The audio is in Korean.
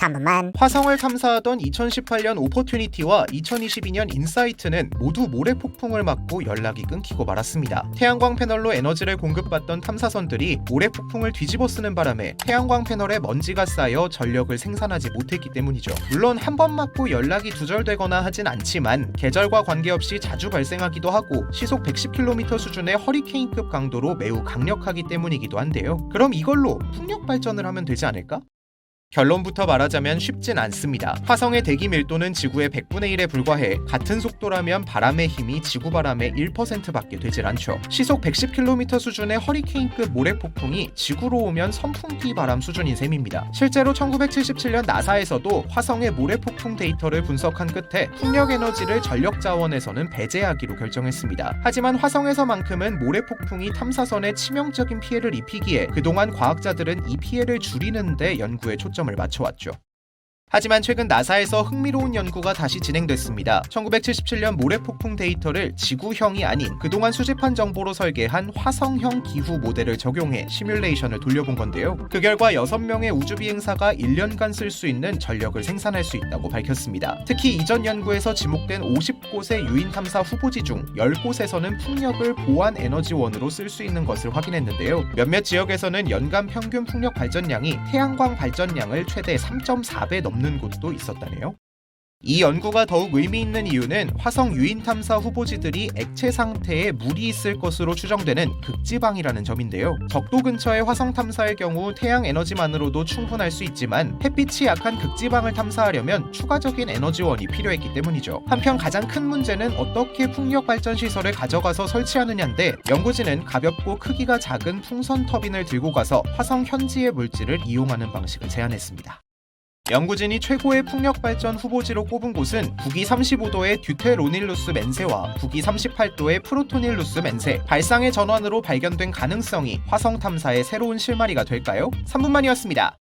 3분만 화성을 탐사하던 2018년 오퍼튜니티와 2022년 인사이트는 모두 모래 폭풍을 맞고 연락이 끊기고 말았습니다. 태양광 패널로 에너지를 공급받던 탐사선들이 모래 폭풍을 뒤집어 쓰는 바람에 태양광 패널에 먼지가 쌓여 전력을 생산하지 못했기 때문이죠. 물론 한 번 맞고 연락이 두절되거나 하진 않지만 계절과 관계없이 자주 발생하기도 하고 시속 110km 수준의 허리케인급 강도로 매우 강력하기 때문이기도 한데요. 그럼 이걸로 풍력 발전을 하면 되지 않을까? 결론부터 말하자면 쉽진 않습니다. 화성의 대기 밀도는 지구의 100분의 1에 불과해 같은 속도라면 바람의 힘이 지구 바람의 1%밖에 되질 않죠. 시속 110km 수준의 허리케인급 모래폭풍이 지구로 오면 선풍기 바람 수준인 셈입니다. 실제로 1977년 나사에서도 화성의 모래폭풍 데이터를 분석한 끝에 풍력 에너지를 전력 자원에서는 배제하기로 결정했습니다. 하지만 화성에서만큼은 모래폭풍이 탐사선에 치명적인 피해를 입히기에 그동안 과학자들은 이 피해를 줄이는데 연구에 초점 을 맞춰왔죠. 하지만 최근 나사에서 흥미로운 연구가 다시 진행됐습니다. 1977년 모래폭풍 데이터를 지구형이 아닌 그동안 수집한 정보로 설계한 화성형 기후 모델을 적용해 시뮬레이션을 돌려본 건데요. 그 결과 6명의 우주비행사가 1년간 쓸 수 있는 전력을 생산할 수 있다고 밝혔습니다. 특히 이전 연구에서 지목된 50곳의 유인 탐사 후보지 중 10곳에서는 풍력을 보완 에너지원으로 쓸 수 있는 것을 확인했는데요. 몇몇 지역에서는 연간 평균 풍력 발전량이 태양광 발전량을 최대 3.4배 넘는 곳도 있었다네요. 이 연구가 더욱 의미 있는 이유는 화성 유인 탐사 후보지들이 액체 상태에 물이 있을 것으로 추정되는 극지방이라는 점인데요. 적도 근처의 화성 탐사의 경우 태양 에너지만으로도 충분할 수 있지만 햇빛이 약한 극지방을 탐사하려면 추가적인 에너지원이 필요했기 때문이죠. 한편 가장 큰 문제는 어떻게 풍력 발전 시설을 가져가서 설치하느냐인데 연구진은 가볍고 크기가 작은 풍선 터빈을 들고 가서 화성 현지의 물질을 이용하는 방식을 제안했습니다. 연구진이 최고의 풍력 발전 후보지로 꼽은 곳은 북위 35도의 듀테로닐루스 맨세와 북위 38도의 프로토닐루스 맨세. 발상의 전환으로 발견된 가능성이 화성 탐사의 새로운 실마리가 될까요? 3분만이었습니다.